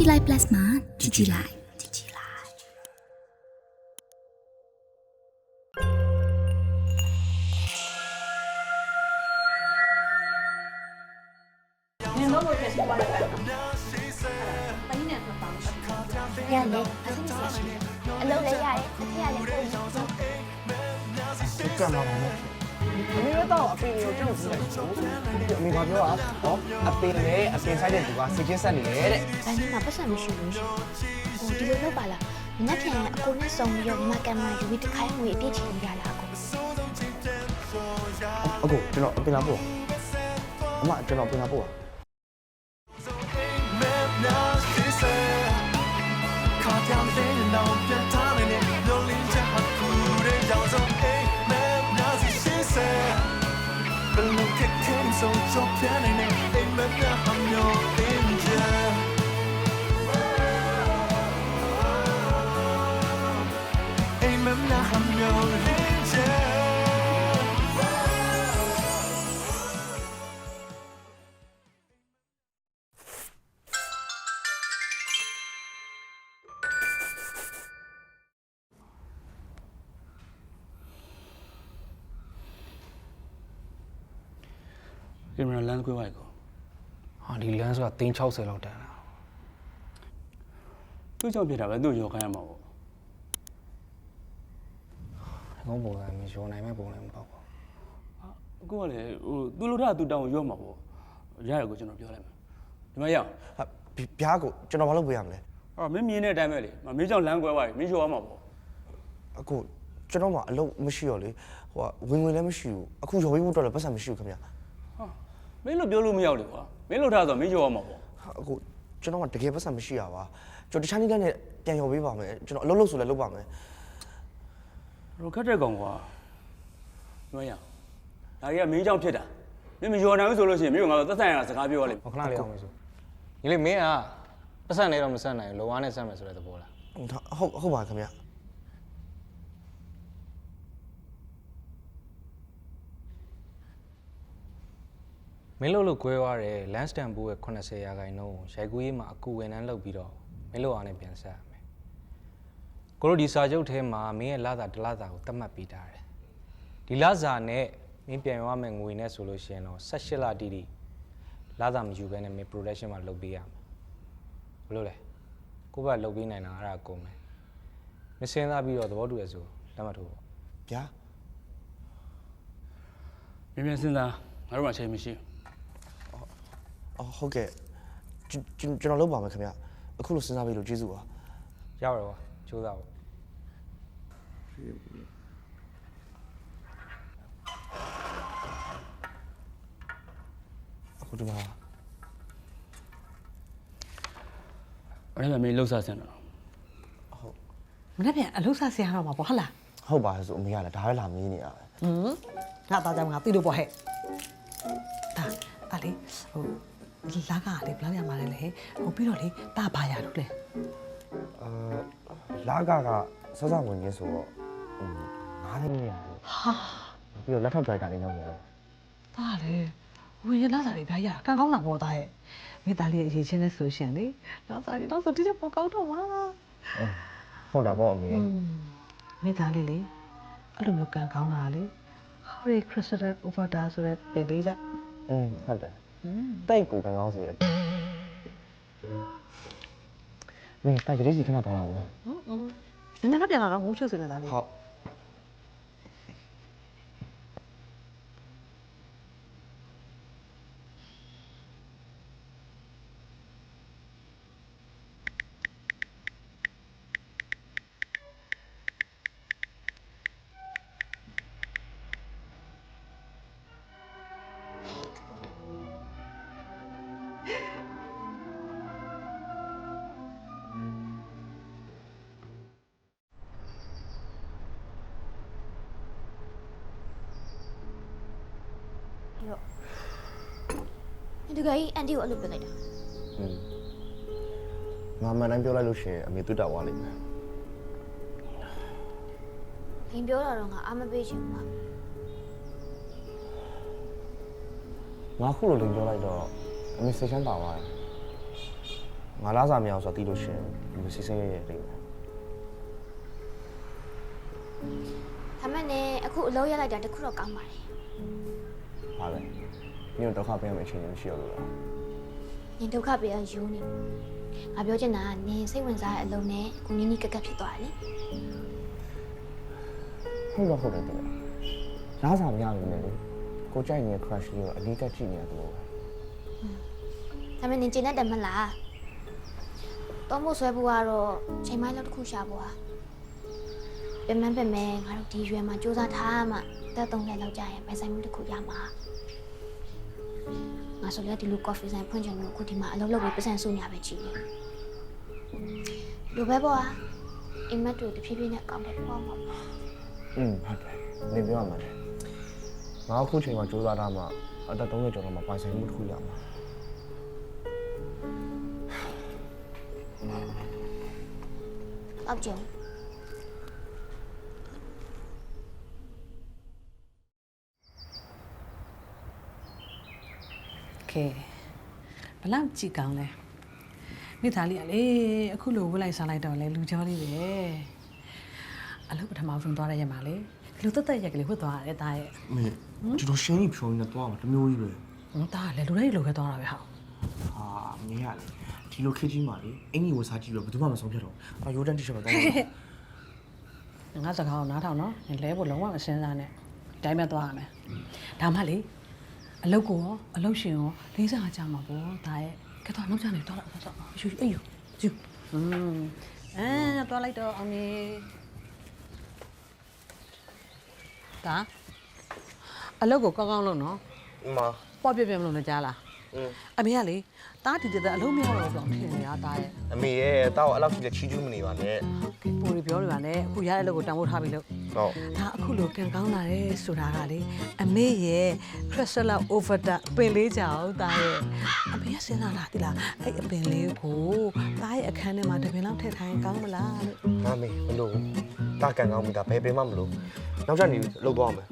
ကြည်လိုက် plus မှာကြည်ကြည်လိုက် င်ဆိုင်တဲ့သူကစိတ်ချင်းဆက်နေတယ်တဲ့။ဘာနဲ့မှပတ်စံမရှိဘူးရှင်။ဟိုဒီလိုလုပ်ပါလား။မနေ့ပြန်အကိုနဲ့စုံပြီးတော့ဒီမှာကင်မရာယူပြီးတစ်ခိုင်းငွေအပြည့်ချင်ရလားအကိုအခုကျွန်တော်အပင်လာပို့အမကျွန်တော်အပင်လာပို့က လမ်းကွဲသွားပြီကောဟာဒီလမ်းဆိုတာ360လောက်တန်တာသူ့ကြောင့်ဖြစ်တာပဲသူ့ရောခိုင်းရမှာပေါ့ငုံပုံစံမျိုးရောနိုင်မဲ့ပုံလည်းမပေါ့ဘူးအခုကလေဟိုသူ့လိုတာသူတောင်းရောမှာပေါ့ရတယ်ကိုကျွန်တော်ပြောလိုက်မယ်ဒီမှာရအောင်ဟာဗျာကိုကျွန်တော်ဘာလုပ်ပေးရမလဲအော်မင်းမြင်တဲ့အတိုင်းပဲလေမင်းကြောင့်လမ်းကွဲသွားပြီမင်းရောရမှာပေါ့အခုကျွန်တော်မှအလုပ်မရှိတော့လေဟိုကဝင်ဝင်လည်းမရှိဘူးအခုရော်ပြီးဖို့တော့လည်းပတ်စံမရှိဘူးခင်ဗျာဟာ မင်းလို့ပြောလို့မရောက်လေကွာမင်းလို့ထားဆိုမင်းရောရမှာပေါ့ဟာအခုကျွန်တော်မှတကယ်ပတ်စံမရှိရပါကျွန်တော်တခြားနည်းနဲ့ပြန်ရော်ပေးပါမယ်ကျွန်တော်အလုပ်လုပ်ဆိုလည်းလုပ်ပါမယ်တော့ခက်တဲ့ကောင်ကွာဒီမှာရအောင်ဒါကြီးကမင်းကြောင့်ဖြစ်တာမင်းမရောနိုင်ဘူးဆိုလို့ရှိရင်မင်းကငါ့ကိုသက်ဆိုင်ရတာစကားပြောလိမ့်ဟောခဏလေးအောင်မယ်ဆိုညီလေးမင်းကပတ်စံနေတော့မဆက်နိုင်ဘူးလောဝါနဲ့ဆက်မယ်ဆိုတဲ့သဘောလားဟုတ်ဟုတ်ပါခင်ဗျာ မင်းလို့လို့ကွဲသွားတယ်လန်စတန်ဘူရဲ့80ရာခိုင်နှုန်းကိုရိုက်ကူးရေးမှာအကူဝန်ထမ်းလုပ်ပြီးတော့မင်းလို့အားနဲ့ပြန်ဆက်ရမယ်ကိုတို့ဒီစာချုပ်ထဲမှာမင်းရဲ့လစာတစ်လစာကိုသတ်မှတ်ပေးထားတယ်ဒီလစာနဲ့မင်းပြန်ရမယ့်ငွေနဲ့ဆိုလို့ရှိရင်တော့18လတိတိလစာမယူဘဲနဲ့မင်း production မှာလုပ်ပေးရမယ်ဘယ်လိုလဲကိုယ့်ဘက်လုပ်ပေးနိုင်တာအဲ့ဒါကုန်မယ်မစင်းစားပြီးတော့သဘောတူရဆိုလက်မှတ်ထိုးပေါ့ဗျာမင်းပြန်စဉ်းစားငါတို့မှချိန်မရှိ အော်ဟုတ်ကဲ့ကျွန်ကျွန်ကျွန်တော်လုပ်ပါမယ်ခင်ဗျာအခုလိုစဉ်းစားပြီးလို့ကျေးဇူးပါရပါတယ်ကွာကြိုးစားပေါ့အခုဒီမှာအဲ့ဒါမှမင်းလှုပ်ရှားစင်တော့မနေ့ပြန်အလုပ်စားဆရာတော့မှာပေါ့ဟုတ်လားဟုတ်ပါဆိုအမေကလည်းဒါပဲလာမင်းနေတာပဲဟမ်ငါသားကြောင့်ငါသိလို့ပေါ့ဟဲ့ဒါဒါလေဟို လာကလေဘယ်လောက်ရမှာလဲလေဟိုပြီးတော့လေတဘာရလို့လေအာလာကကစစဝင်ရင်းဆိုတော့ဟိုငားလေးရဟာပြီးတော့လက်ထောက်ဒရိုက်တာလေးရောက်နေတော့တာလေဝင်ရလာတာတွေဘာရကံကောင်းလာပေါ်သားရဲ့မိသားလေးရဲ့အရေးချင်းလဲဆိုရှင်လေနောက်စားနောက်ဆိုဒီချက်ပေါ်ကောင်းတော့မှာဟုတ်တာပေါ့အမေမိသားလေးလေအဲ့လိုမျိုးကံကောင်းလာလေ Hare Krishna Ovada ဆိုတဲ့ပင်လေးကအင်းဟုတ်တယ် တိတ်ကိုကန်ကောင်းစီတယ်မင်းတိုက်ကြလေးစီခဏတောင်းလာဦးဟုတ်อืมနည်းနည်းတော့ပြန်လာတော့ငုံချွတ်စနေတာလေဟုတ်။ ဒီကကြီးအန်တီကိုအဲ့လိုပြောလိုက်တာอืมငါမှန်တိုင်းပြောလိုက်လို့ရှိရင်အမေတွေ့တာသွားလိမ့်မယ်။ဘင်ပြောတာတော့ငါအားမပေးချင်ဘူးငါခုလိုလိမ်ပြောလိုက်တော့အမေစိတ်ချမ်းသာသွားတယ်ငါလားစာမရအောင်ဆိုတော့တီးလို့ရှရင်ဒီလိုစီစဉ်ရရလိမ့်မယ်ဒါမဲ့နဲ့အခုအလုပ်ရလိုက်တာတခုတော့ကောင်းပါတယ်ဟာလေ ညဒုက္ခပေးရမယ့်အချိန်မျိုးရှိရလို့လားနင်ဒုက္ခပေးရယူနေငါပြောချင်တာကနင်စိတ်ဝင်စားတဲ့အလုပ်နဲ့အခုနီးနီးကက်ကက်ဖြစ်သွားတယ်လေဟုတ်တော့ဟုတ်တယ်တီးရလားစာမရဘူးလေကိုကြိုက်နေတဲ့ crush လေးကိုအလေးကကြည့်နေရတယ်လို့ဒါမဲ့နင်ကျင်တတ်တယ်မလားတော့မို့ဆွဲဖို့ကတော့ချိန်မိုင်းလောက်တစ်ခုရှာဖို့ဟာပြန်မပြန်မဲငါတို့ဒီရွယ်မှာစူးစမ်းထားမှတက်သုံးလက်လောက်ကြာရင်ပိုင်ဆိုင်မှုတစ်ခုရမှာ ငါဆိုလည်းဒီလို coffee ဆိုင်ဖွင့်ချင်လို့အခုဒီမှာအလုပ်လုပ်ပြီးပတ်စံစုညာပဲကြည့်နေလိုပဲပေါ့ဟာအိမ်မက်တွေတဖြည်းဖြည်းနဲ့အကောင့်တွေပေါ့မှာပေါ့อืมဟုတ်တယ်နေပြောရမှာလေငါအခုချိန်မှာစူးစမ်းထားမှအသက်30ကျော်တော့မှပိုင်ဆိုင်မှုတစ်ခုရမှာအောက်ကျုံ ကဲဘလောက်ကြည့်ကောင်းလဲမိသားလေးကလေအခုလိုဝတ်လိုက်စားလိုက်တော့လေလူကြောလေးပဲအလုပ်ပထမဆုံးသွားတဲ့ရက်မှာလေလူတက်တက်ရက်ကလေးဝတ်သွားရတယ်တာရဲ့မေကျွန်တော်ရှင်းကြီးဖြောင်းနေတော့မှာတမျိုးကြီးပဲဟွန်းတာကလေလူတိုင်းလူပဲသွားတာပဲဟာဟာမင်းရလေဒီလိုခေတ်ကြီးမှာလေအင်ကြီးဝစားကြည့်လို့ဘယ်သူမှမဆုံးဖြတ်တော့အာရိုးတန်းတိရှော့ပဲတော့ငါစကားကိုနားထောင်နော်နင်လဲဖို့လုံးဝမစင်းစားနဲ့ဒီတိုင်းပဲသွားရမယ်ဒါမှလေ အလုပ်ကိုရောအလုပ်ရှင်ရောလေးစားကြမှာပေါ့ဒါရဲ့ကဲတော့နောက်ကျနေတော့တော့တော့ယူအေးယူယူอืมအဲတော့လိုက်တော့အောင်ကြီးဒါအလုပ်ကိုကောင်းကောင်းလုပ်နော်မပေါ်ပြပြမလို့လည်းကြားလား အမေကလေတားတီတက်တက်အလုံးမရတော့ဘူးဆိုတော့ဖြစ်နေတာတားရဲ့အမေရဲ့တောက်အဲ့လောက်ကြီးလက်ချီးကျူးမနေပါနဲ့ကဲပူရီပြောနေပါနဲ့အခုရတဲ့လုပ်ကိုတန်ဖိုးထားပြီလို့ဟုတ်ဒါအခုလိုကန်ကောင်းလာတယ်ဆိုတာကလေအမေရဲ့ crystal over တာပင်လေးကြောင်တာရဲ့အမေကစဉ်းစားလာသီလားအဲ့အပင်လေးကိုတာရဲ့အခန်းထဲမှာတပင်လောက်ထည့်ထိုင်ကောင်းမလားလို့ငါမေမလို့တာကန်ကောင်းပြီဒါဘယ်ပင်မှမလို့နောက်ကျနေလှုပ်သွားအောင်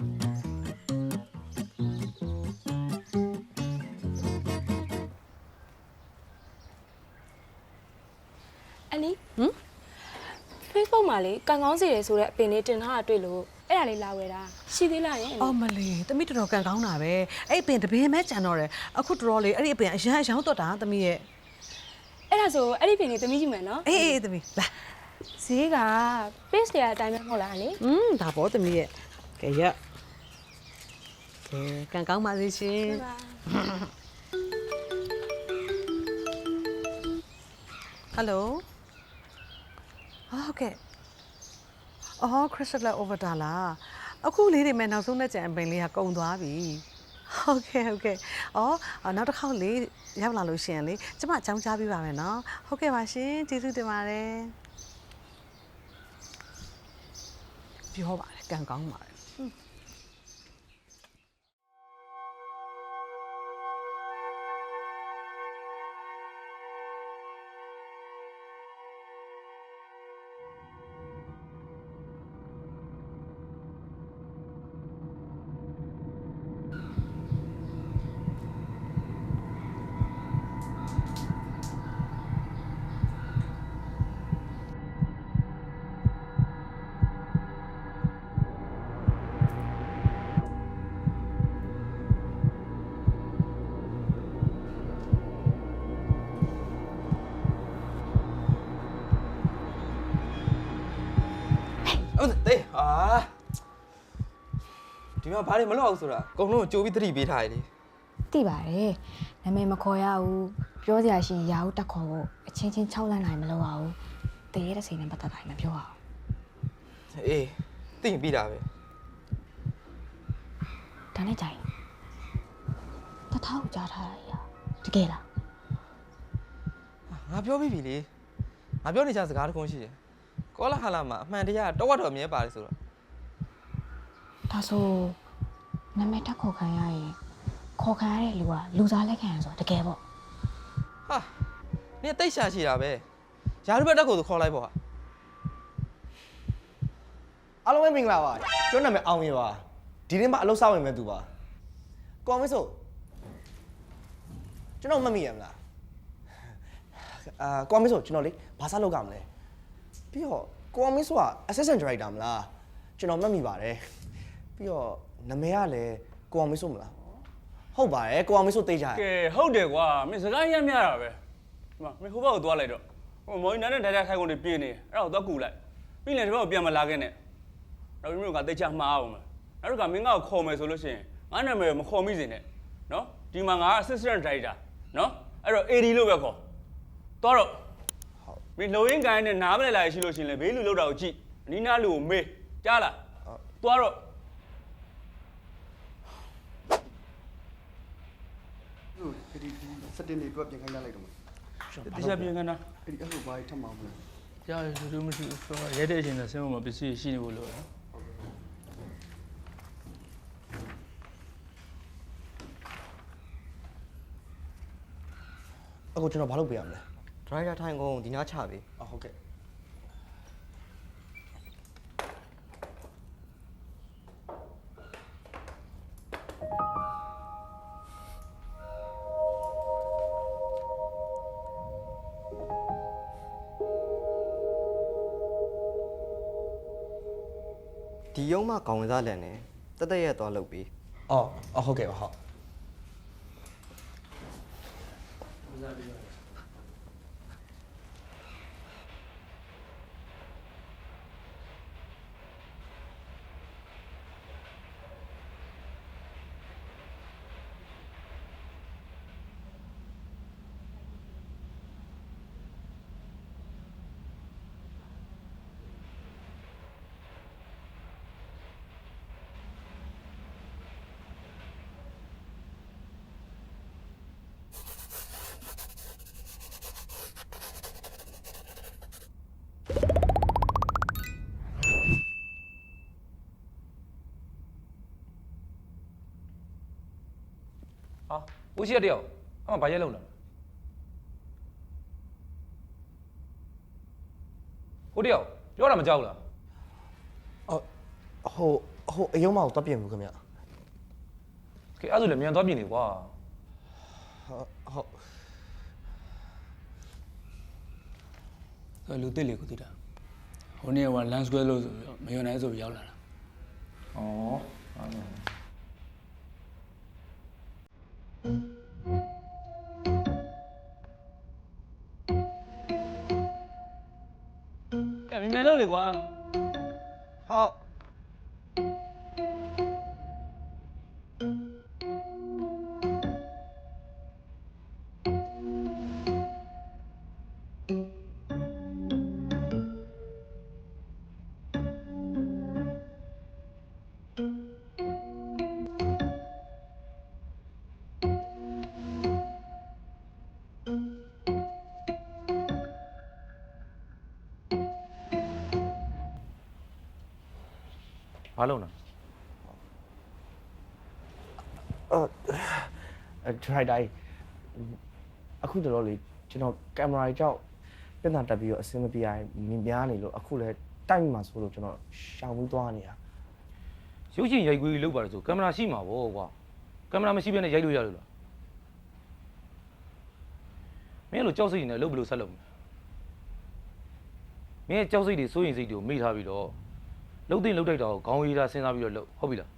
လေကန်ကောင်းစီတယ်ဆိုတဲ့အပင်လေးတင်ထားတာတွေ့လို့အဲ့ဒါလေးလာဝယ်တာရှိသေးလားယင်အော်မလေးတမိတော်တော်ကန်ကောင်းတာပဲအဲ့အပင်တပင်ပဲကြံတော့တယ်အခုတော်တော်လေးအဲ့ဒီအပင်အရန်အရောင်းတော့တာတမိရဲ့အဲ့ဒါဆိုအဲ့ဒီပင်လေးသမီးကြည့်မယ်နော်အေးအေးတမိလာဈေးက page တွေအတိုင်းပဲမဟုတ်လားအန်နီอืมဒါပေါ်တမိရဲ့ကဲရကဲကန်ကောင်းပါစေရှင် ဟယ်လိုဟုတ်ကဲ့ အော်ခရစ်စတလအိုဗာတာလားအခုလေးတွေမဲ့နောက်ဆုံးနဲ့ကြံအပင်လေးကကုန်သွားပြီဟုတ်ကဲ့ဟုတ်ကဲ့အော်အော်နောက်တစ်ခေါက်လေးရောက်လာလို့ရှိရင်လေကျမအကြောင်းကြားပေးပါမယ်နော်ဟုတ်ကဲ့ပါရှင်ကျေးဇူးတင်ပါတယ်ပြောပါတယ်ကံကောင်းပါတယ် ဒီမှာဘာတွေမလုပ်အောင်ဆိုတာအကုန်လုံးကိုကြိုးပြီးသတိပေးထားရည်လေသိပါတယ်နာမည်မခေါ်ရဘူးပြောစရာရှိရင်ရာဟုတက်ခေါ်ဖို့အချင်းချင်း၆လမ်းနိုင်မလုပ်ရဘူးတရေတဲ့စိတ်နဲ့ပတ်သက်တာမပြောရအောင်အေးသိရင်ပြီးတာပဲဒါနဲ့ကြိုင်တထားကိုကြားထားရရတကယ်လားငါပြောပြီးပြီလေငါပြောနေချစကားတစ်ခုရှိတယ်ကောလာဟာလာမှာအမှန်တရားတော့ဝတ်တော်အမြဲပါတယ်ဆိုတော့ဒါဆို နာမည်တက်ခေါ်ခံရရင်ခေါ်ခံရတဲ့လူကလူစားလက်ခံရဆိုတာတကယ်ပေါ့ဟာနင်တိတ်ရှာရှိတာပဲယာရုဘက်တက်ကိုဆိုခေါ်လိုက်ပေါ့ဟာအားလုံးပဲမင်္ဂလာပါကျွန်တော်နာမည်အောင်ရပါဒီနေ့မှအလုပ်စဝင်မဲ့သူပါကောင်းမစို့ကျွန်တော်မတ်မိရမလားကအာကိုအောင်မင်းဆိုကျွန်တော်လေဘာစားလုပ်ကြမလဲပြီးတော့ကိုအောင်မင်းဆိုတာ assistant director မလားကျွန်တော်မှတ်မိပါတယ်ပြီးတော့ နာမည်ကလည်းကိုအောင်မင်းဆိုမလားဟုတ်ပါတယ်ကိုအောင်မင်းဆိုတေးကြရကဲဟုတ်တယ်ကွာမင်းစကားရမ်းများတာပဲဒီမှာမင်းဟိုဘက်ကိုသွားလိုက်တော့ဟိုမော်ကြီးနာနဲ့ထိုင်ထိုင်ထိုင်ကုန်တွေပြင်းနေတယ်အဲ့ဒါကိုသွားကူလိုက်ပြီးရင်ဒီဘက်ကိုပြန်မလာခဲ့နဲ့နောက်ပြီးမင်းကတိတ်ချမှားအောင်မယ်နောက်တစ်ခါမင်းကခေါ်မယ်ဆိုလို့ရှိရင်ငါနာမည်မခေါ်မိစေနဲ့နော်ဒီမှာငါ assistant director နော်အဲ့တော့ AD လို့ပဲခေါ်သွားတော့မင်းလုံရင်းကိုင်းနဲ့နားမလဲလာရရှိလို့ရှိရင်လေဘေးလူလောက်တာကိုကြည့်အနီးနားလူကိုမေးကြားလားသွားတော့ အဲ့ဒီစတင်လေးအတွက်ပြင်ခိုင်းလိုက်တော့မယ်တခြားပြင်ခန်းတာအဲ့ဒီအဲ့လိုဘာထပ်မအောင်မလဲကြားရလို့မရှိဘူးဆိုတော့ရဲတဲ့အချိန်ကဆင်းဖို့မပစ္စည်းရှိနေဖို့လိုတယ်အခုကျွန်တော်ဘာလုပ်ပေးရမလဲဒရိုက်တာထိုင်ကုန်ဒီနားချပေးအဟုတ်ကဲ့ မှခေါင်းဝင်စားလန်နေတက်တက်ရက်သွားလုပ်ပြီးအော်အဟုတ်ကဲ့ပါဟုတ် ဟာဦးရှိရတယောက်အမဘာရဲလုံလာဟိုတယောက်ပြောတာမကြောက်ဘူးလားအော်ဟိုဟိုအယုံမကိုတော့ပြင်ဘူးခင်ဗျကဲအဲ့ဒါဆိုလည်းမြန်သွားပြင်နေကွာဟုတ်ဟုတ်ဆိုလူတစ်လေကိုတည်တာဟိုနေ့က lens square လို့ဆိုပြီးတော့မယုံနိုင်ဆိုပြီးရောက်လာတာဩအဲ့ဒါ ကဲမြင်မြင်လို့လေကွာဟုတ် ဘာလုံလာအော်ဒရိုက်တာအခုတော့လေကျွန်တော်ကင်မရာကြောက်ပြန်တာတက်ပြီးတော့အဆင်မပြေရင်မြင်များနေလို့အခုလည်းတိုက်မိမှာဆိုလို့ကျွန်တော်ရှောင်ပြီးသွားနေတာရုပ်ရှင်ရိုက်ကွေးလောက်ပါတယ်ဆိုကင်မရာရှိမှာဗောကွာကင်မရာမရှိဘဲနဲ့ရိုက်လို့ရလို့လားမင်းအဲ့ လိုကြောက်စိတ်နေလို့ဘယ်လိုဆက်လုပ်မလဲမင်းရဲ့ကြောက်စိတ်တွေစိုးရင်စိတ်တွေကိုမိထားပြီးတော့လှုပ်တဲ့လှုပ်တိုက်တာကိုခေါင်းရည်တာစဉ်းစားပြီးတော့လှုပ်ဟုတ်ပြီလား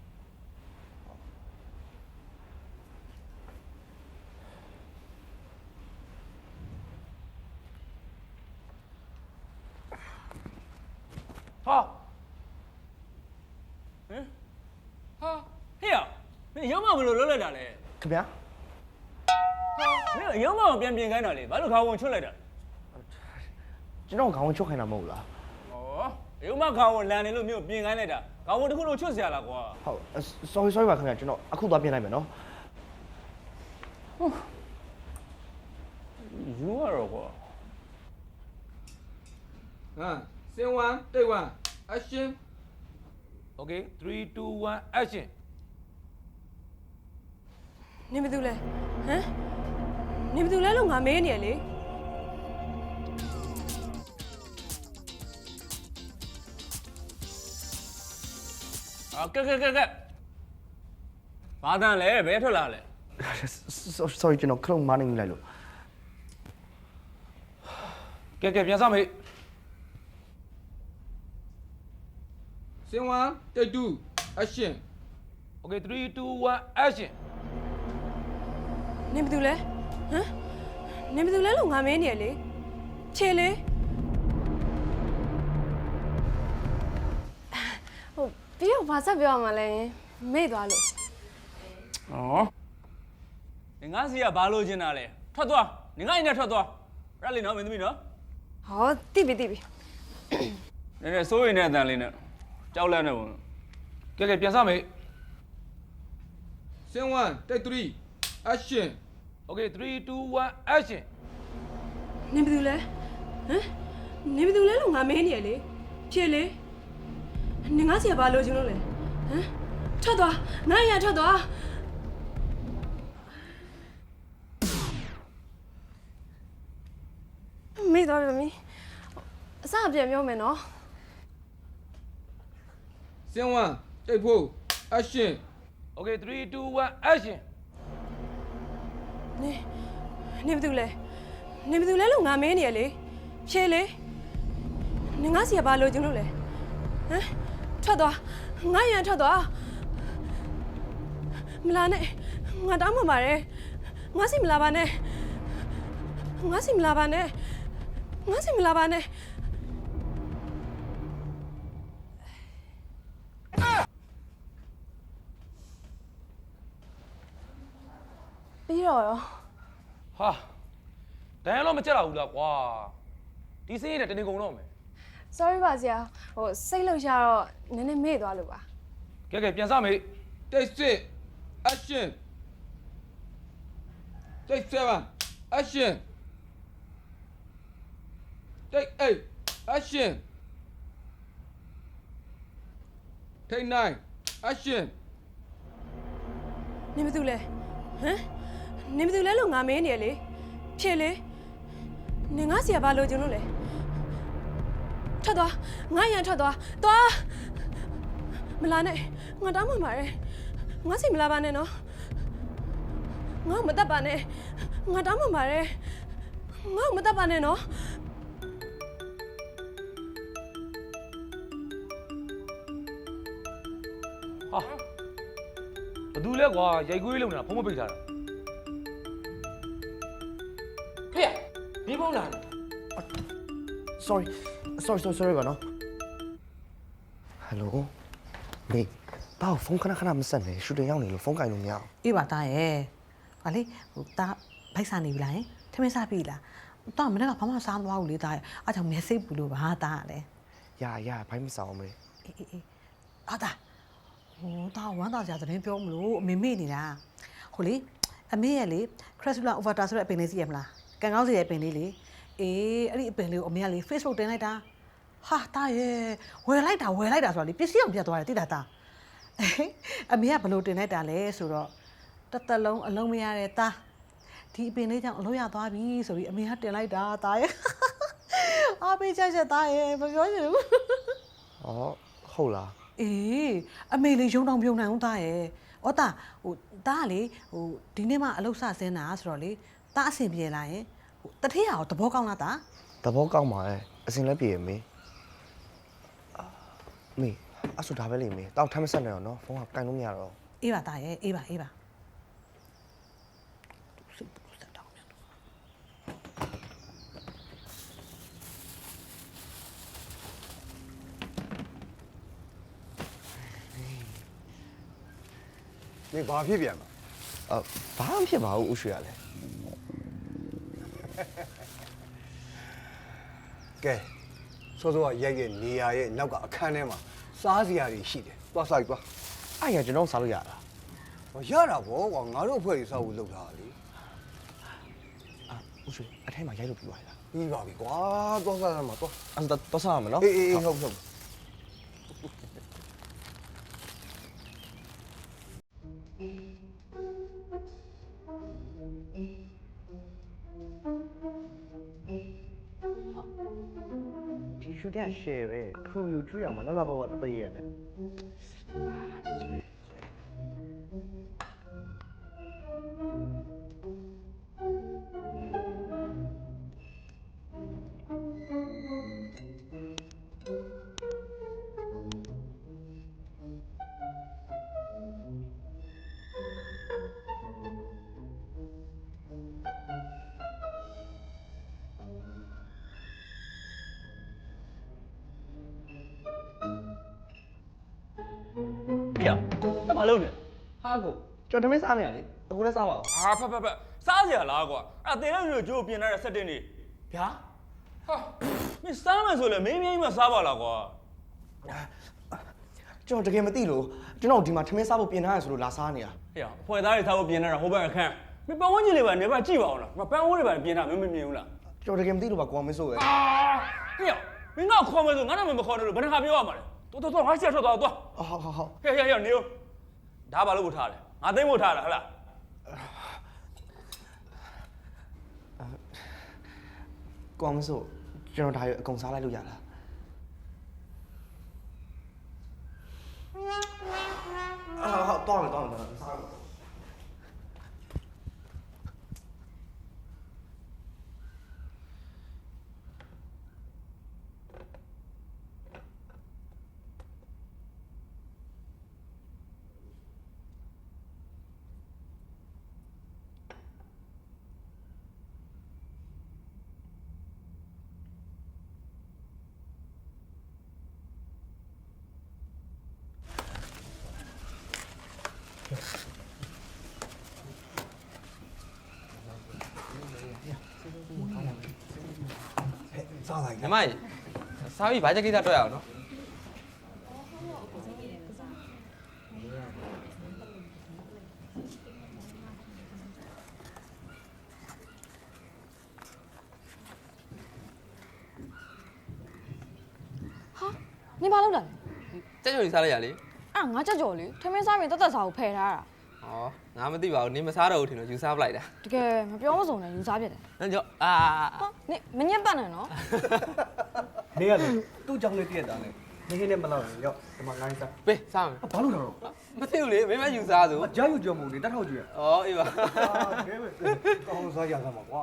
ဟာဟမ်ဟာဟေ့ရမင်းရုံးမဘယ်လိုလုပ်လိုက်တာလဲခင်ဗျာ မင်းရုံးမကိုပြန်ပြင်ခိုင်းတာလေဘာလို့ခါဝင်ချွတ်လိုက်တာ ကျွန်တော်ခေါင်းချုပ်ခိုင်းတာမဟုတ်လား ဩရုံးမခါဝင်လန်နေလို့မြို့ပြင်ခိုင်းလိုက်တာခါဝင်တစ်ခုလုံးချွတ်เสียလားကွာ ဟုတ် sorry sorry ပါခင်ဗျာကျွန်တော်အခုသွားပြင်လိုက်မယ်နော် ယူရတော့ကွာ ဟာစင်1 take 1 action okay 3 2 1 action နင်ဘယ်သူလဲဟမ် နင်ဘယ်သူလဲလို့ငါမေးနေရလေအော်ကဲကဲကဲကဲဘာတန်လဲဘယ်ထွက်လာလဲ sorry ကျွန်တော်ခလုံးမနိုင်လိုက်လို့ကဲကဲပြန်စမေးစင်ဝမ်တိတ်တူ action okay 3 2 1 action နင်ဘယ်သူလဲ ဟမ်နင်ဘာလုပ်လဲလို့ငါမင်းနေရလေခြေလေဟိုပြီးတော့ဘာဆက်ပြောရမှာလဲမေ့သွားလို့ဩနင်ငါစီကဘာလို့ချင်တာလဲထွက်သွားနင်ငါအိမ်နဲ့ထွက်သွားအဲ့ဒါလေးနော်မင်းသမီးနော်ဟောတိပြီတိပြီနည်းနည်းစိုးရိမ်တဲ့အတန်လေးနဲ့ကြောက်လန့်နေပုံကဲကဲပြန်စမေးစင်ဝမ်တိတ်3 action Okay 3 2 1 action နင်ဘယ်သူလဲဟမ်နင်ဘယ်သူလဲလို့ငါမဲနေရလေဖြေလေနင်ငါစီကဘာလို့ချင်းလို့လဲဟမ်ထွက်သွားနိုင်ရထွက်သွားမေးတော့ပြီမီးအစပြန်ပြောမယ်နော်စင်ဝမ်တိတ်ဖို့ action Okay 3 2 1 action နေနေဘာလုပ်လဲနေဘာလုပ်လဲလို့ငါမင်းနေရလေဖြေလေနေငါစီကဘာလို့ကျင်လို့လဲဟမ်ထွက်သွားငါရန်ထွက်သွားမလာနဲ့ငါတောင်းမှပါတယ်ငါစီမလာပါနဲ့ငါစီမလာပါနဲ့ငါစီမလာပါနဲ့ ပြီးတော့ရောဟာဒန်ရလို့မကြက်တော့ဘူးလားကွာဒီစင်းရတဲ့တနေကုန်တော့မယ် sorry ပါဆရာဟိုစိတ်လှုပ်ရှားတော့နည်းနည်းမေ့သွားလို့ပါကဲကဲပြန်စမေးတိတ်စစ် action တိတ်7 action တိတ်8 action တိတ်9 action နေမသူလဲဟမ် နေမသူလဲလို့ငါမင်းနေရလေဖြေလေနေငါစီကဘာလို့ကျင်လို့လဲထွက်သွားငါရန်ထွက်သွားသွားမလာနဲ့ငါတောင်းမှမှာတယ်ငါစီမလာပါနဲ့နော်ငါ့ကိုမတတ်ပါနဲ့ငါတောင်းမှမှာတယ်ငါ့ကိုမတတ်ပါနဲ့နော်ဟာဘသူလဲကွာရိုက်ကွေးလုံနေတာဖုံးမပိတ်ထားတာ ဒီဖုံးလာ sorry sorry sorry sorry ပါနော် hello မေဘာဖုန်းခဏခဏမဆက်နဲ့ရှူတင်ရောက်နေလို့ဖုန်းကင်လို့မရအောင်အေးပါတာရဲ့။ဟာလေဟိုတာဘိုက်စားနေပြီလားယင်။ထမင်းစားပြီလား။တာမနေ့ကဘာမှစားမသွားဘူးလေတာရဲ့။အားကြောင့်မျက်စိပူလို့ပါတာကလည်းရရဘိုင်းမဆောင်မေ။အေးအေးအေးအာတာဟိုတာဝမ်းသာစရာသတင်းပြောမလို့အမေမေ့နေတာ။ဟိုလေအမေရဲ့လေ Cressula Ovata ဆိုတဲ့အပင်လေးစီရမလား။ ကန်ကောင်းစီရဲ့အပင်လေးလေ။အေးအဲ့ဒီအပင်လေးကိုအမေကလေ Facebook တင်လိုက်တာ။ဟာတာရဲ့ဝယ်လိုက်တာဝယ်လိုက်တာဆိုတာလေပစ္စည်းအောင်ပြတ်သွားတယ်တိတာတာ။အမေကဘလို့တင်လိုက်တာလဲဆိုတော့တစ်သက်လုံးအလုံးမရတဲ့သားဒီအပင်လေးကြောင့်အလို့ရသွားပြီဆိုပြီးအမေကတင်လိုက်တာသားရဲ့အားပေးချက်ချက်သားရဲ့မပြောချင်ဘူးဩဟုတ်လားအေးအမေလေးရုံတောင်ပြုံနိုင်အောင်သားရဲ့ဩသားဟိုသားကလေဟိုဒီနေ့မှအလုပ်စဆင်းတာဆိုတော့လေ သားအဆင်ပြေလာရင်ဟိုတထည့်ရအောင်သဘောကောင်းလားသားသဘောကောင်းပါရဲ့အစင်လည်းပြေမေအာမေအဲ့ဆိုဒါပဲလေမေတောက်ထမ်းမဆက်နဲ့တော့နော်ဖုန်းကကင်လို့မရတော့အေးပါသားရဲ့အေးပါအေးပါစိတ်ပူစက်တောင်းမြန်တော့နေဘာဖြစ်ပြန်မှာအဘာမှဖြစ်ပါဘူးဥရွှေရလဲ ကဲစောစောကရိုက်တဲ့နေရာရဲ့နောက်ကအခန်းထဲမှာစားစရာတွေရှိတယ်သွားစားသွားအဲ့ရကျွန်တော်စားလို့ရတာဟောရတာဗောကွာငါတို့အဖွဲ့ကြီးစားဖို့လုပ်ထားတာလေအာဥရွှေအထဲမှာရိုက်လို့ပြီးသွားလားပြီးပါပြီကွာသွားစားစားမှာသွားအဲ့ဒါတော့စားရမယ်နော်အေးအေးအေးဟုတ်ဟုတ် share ပဲခူယူကျွေးအောင်မလားဘာဘာတည်းရတယ် ဘာလုပ်နေလဲဟာကိုကျွန်တော်ထမင်းစားနေရလေအခုလည်းစားပါဦးဟာဖက်ဖက်ဖက်စားစရာလားကွာအဲ့ဒါတင်လိုက်လို့ကြိုးပြင်ထားတဲ့စက်တင်နေဗျာဟာမင်းစားမယ်ဆိုလေမင်းမင်းမစားပါလားကွာကျွန်တော်တကယ်မသိလို့ကျွန်တော်ဒီမှာထမင်းစားဖို့ပြင်ထားရဆိုလို့လာစားနေတာဟေ့အဖွဲသားတွေစားဖို့ပြင်ထားတာဟိုဘက်အခန်းမင်းပတ်ဝန်းကျင်လေးပါနေပါကြည့်ပါအောင်လားမပန်းဝန်းတွေပါပြင်ထားမင်းမမြင်ဘူးလားကျွန်တော်တကယ်မသိလို့ပါကိုမင်းဆိုရယ်အာဟေ့မင်းကခေါ်မယ်ဆိုငါနာမည်မခေါ်နဲ့လို့ဘယ်နှခါပြောရမှာလဲတော်တော်တော်ငါချက်ထွက်သွားသွားဟုတ်ဟုတ်ဟုတ်ဟဲ့ဟဲ့ဟဲ့နေဦး ဒါဘာလို့ပို့ထားလဲငါသိမ်းဖို့ထားတာဟဟလားကိုမင်းဆိုကျွန်တော်ဒါရအကုန်စားလိုက်လို့ရလားအာဟုတ်တော့တော့တော့စားလို့ စားလိုက်ညီမကြီးစားပြီးဘာချက်ကိစ္စတွေ့ရအောင်နော်နေပါလို့လားကြက်ကြိုကြီးစားလိုက်ရလေအဲ့ငါကြောက်ကြော်လေထမင်းစားရင်တက်တက်စားကိုဖယ်ထားတာ ဟောငါမသိပါဘူးနင်းမစားတော့ဘူးထင်လို့ယူစားပလိုက်တာတကယ်မပြောမစုံနဲ့ယူစားပြတယ်နန်းကြောအာဟာနေမညက်ပတ်နဲ့နော်နေရလေသူ့ကြောင့်လေးတည့်ရတာလေနေခင်းနဲ့မလောက်ရောဒီမှာငိုင်းစားပေးစားမယ်ဘာလို့လဲတော့မသိဘူးလေမင်းမယူစားသူကြာယူကြော်မလို့တက်ထောက်ကြည့်ရဩအေးပါကဲပဲကောင်းစားရတာမှာကွာ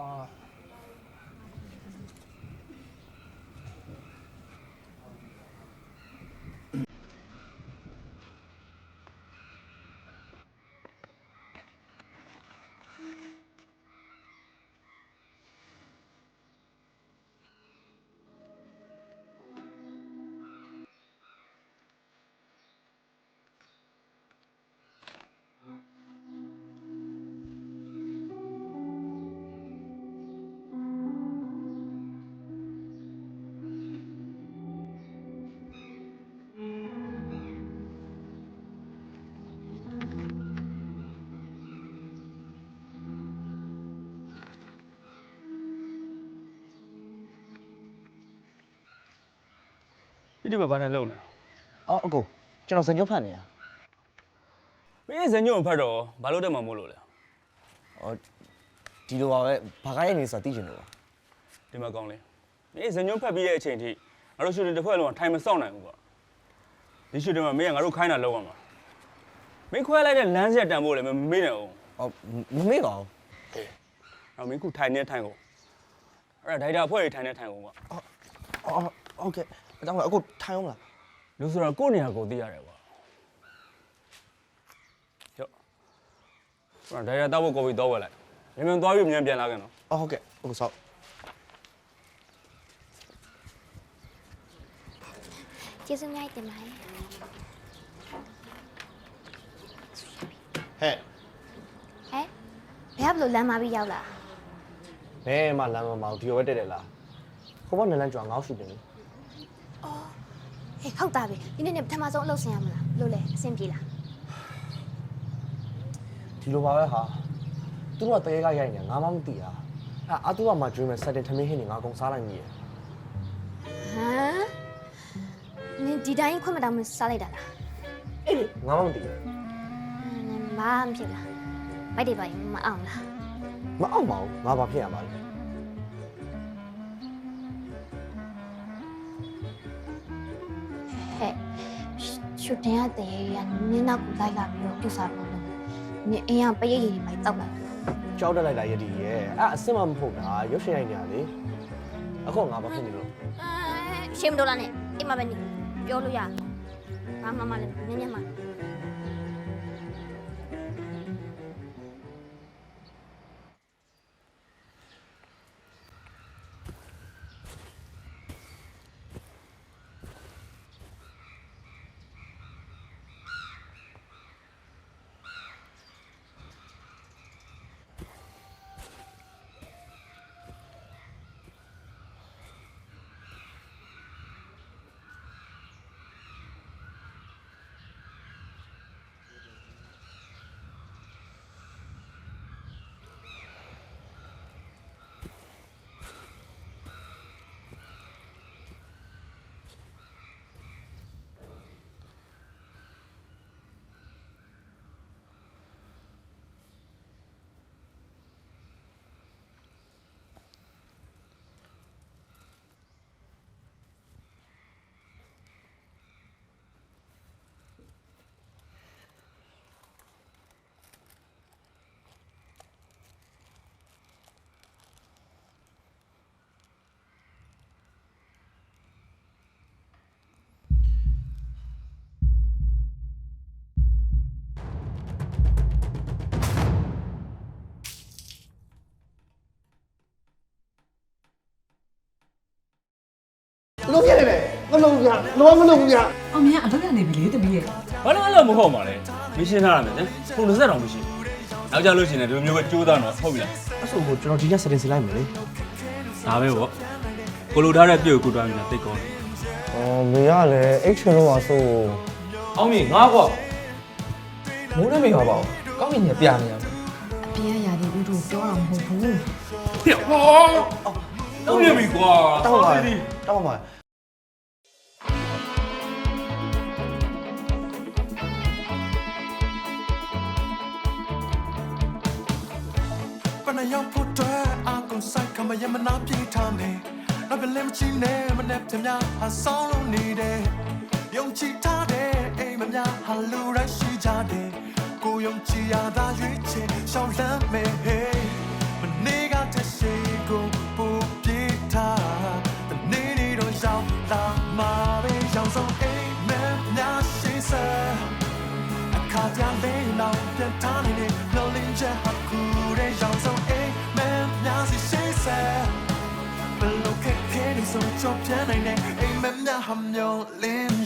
ဒီဒီမှာဘာနဲ့လုံလဲအော်အကိုကျွန်တော်စံညွတ်ဖတ်နေတာမင်းဇညုံဖတ်တော့ဘာလို့တက်မှာမို့လို့လဲအော်ဒီလိုပါပဲဘာကားရဲ့နေဆိုတာသိချင်လို့ပါဒီမှာကောင်းလေမင်းဇညုံဖတ်ပြီးတဲ့အချိန်ထိငါတို့ရှူတင်တစ်ဖွဲ့လုံးကထိုင်မစောင့်နိုင်ဘူးကွာဒီရှူတင်မှာမင်းကငါတို့ခိုင်းတာလောက်ရမှာမင်းခွဲလိုက်တဲ့လမ်းဆက်တန်ဖို့လေမမေ့နဲ့အောင်အော်မမေ့ပါဘူးနောက်မင်းခုထိုင်နေထိုင်ကုန်အဲ့ဒါဒိုက်တာအဖွဲ့တွေထိုင်နေထိုင်ကုန်ကွာအော်ဟုတ်ကဲ့ အကြောင်းကအကိုထိုင်အောင်လားလူဆိုတော့ကိုယ့်နေရာကိုသိရတယ်ကွာကျော်အဲ့ဒါဒိုက်တာတောက်ဖို့ကော်ဖီတော့ဝယ်လိုက်မင်းမင်းသွားပြီးမြန်ပြန်လာခဲ့နော်အော်ဟုတ်ကဲ့အကိုဆောက်ကျေးဇူးများတင်ပါတယ်ဟဲ့ဟဲ့ဘယ်ကဘလို့လမ်းမပြီးရောက်လာဘယ်မှလမ်းမမအောင်ဒီလိုပဲတက်တယ်လားဟိုဘက်နလန်းကျွာငေါ့ရှိတယ်လေ အော်ဟေးဟုတ်တာပဲဒီနေ့နဲ့ပထမဆုံးအလုပ်ဆင်ရမလားဘလို့လဲအဆင်ပြေလားဒီလိုပါပဲဟာသူတို့ကတကယ်ကရိုက်နေငါမှမသိတာအဲ့အတူကမှ dream နဲ့ setting ထမင်းဟင်းနေငါအကုန်စားလိုက်မိရယ်ဟမ်နင်ဒီတိုင်းခွင့်မတောင်းမစားလိုက်တာလားအေးငါမှမသိဘူးနင်မမဖြစ်လားမိုက်တွေပါရင်မအောင်လားမအောင်ပါဘူးငါဘာဖြစ်ရမှာလဲ ရှူတင်ရတဲ့ရနင်းနောက်ကိုလိုက်လာပြီးတော့ပြုစားလို့နင်အင်းကပရိတ်ရည်တွေမိုက်တောက်လာကြောက်တက်လိုက်တာယတိရဲ့အဲ့အစ်စ်မမဟုတ်တာရုပ်ရှင်ရိုက်နေရလေအခုငါဘာဖြစ်နေလို့ရှင်းမလို့လားနဲ့အိမ်မှာပဲနေပြောလို့ရဘာမှမလည်းနင်းညမှာ လုံးပြနေတယ်မလုံးပြလုံးမလုံးပြအောင်မြင်အလုပ်ရနေပြီလေတပီးရဲ့ဘာလို့အဲ့လိုမဟုတ်ပါလဲမရှင်းထားရမယ်နော်ပုံတစ်စက်တော့မရှိဘူးနောက်ကြလို့ရှိရင်လည်းဒီလိုမျိုးပဲကြိုးသားတော့ဟုတ်ပြီလားအဲ့ဆိုကိုကျွန်တော်ဒီနေ့စတင်စီလိုက်မယ်လေဒါပဲပေါ့ကိုလိုထားတဲ့ပြုတ်ကိုတွားနေတာတိတ်ကောင်းတယ်အော်မေကလည်းအိတ်ချင်လို့ပါဆိုအောင်မြင်ငါကွာမိုးလည်းမရပါဘူးကောင်းမြင်ညပြနေရမယ်အပြင်ကရာဒီဥတို့ပြောတာမဟုတ်ဘူးဟေ့ဟောတော့ရပြီကွာတောက်ပါတောက်ပါ နရောက်ဖို့အတွက်အကုန်ဆိုင်ကမယမနာပြေးထားမယ်နောက်ပြန်လည်းမချီနဲ့မနဲ့ပြများအဆောင်လုံးနေတယ်ယုံကြည်ထားတဲ့အိမ်မများဟာလူတိုင်းရှိကြတယ်ကိုယုံကြည်ရတာရွေးချယ်ရှောင်းလမ်းမယ် hey မနေကတဲ့ရှိကိုပူပြေးထားတနေ့နေ့တော့ရောက်လာမှာပဲရောက်ဆုံးအိမ်မများရှိစဲအခါကြလေးနောက်ပြန်ထားနေနေမျော နေဆုံးချောပြန်နိုင်နေအိမ်မန်များဟာမျောလင်း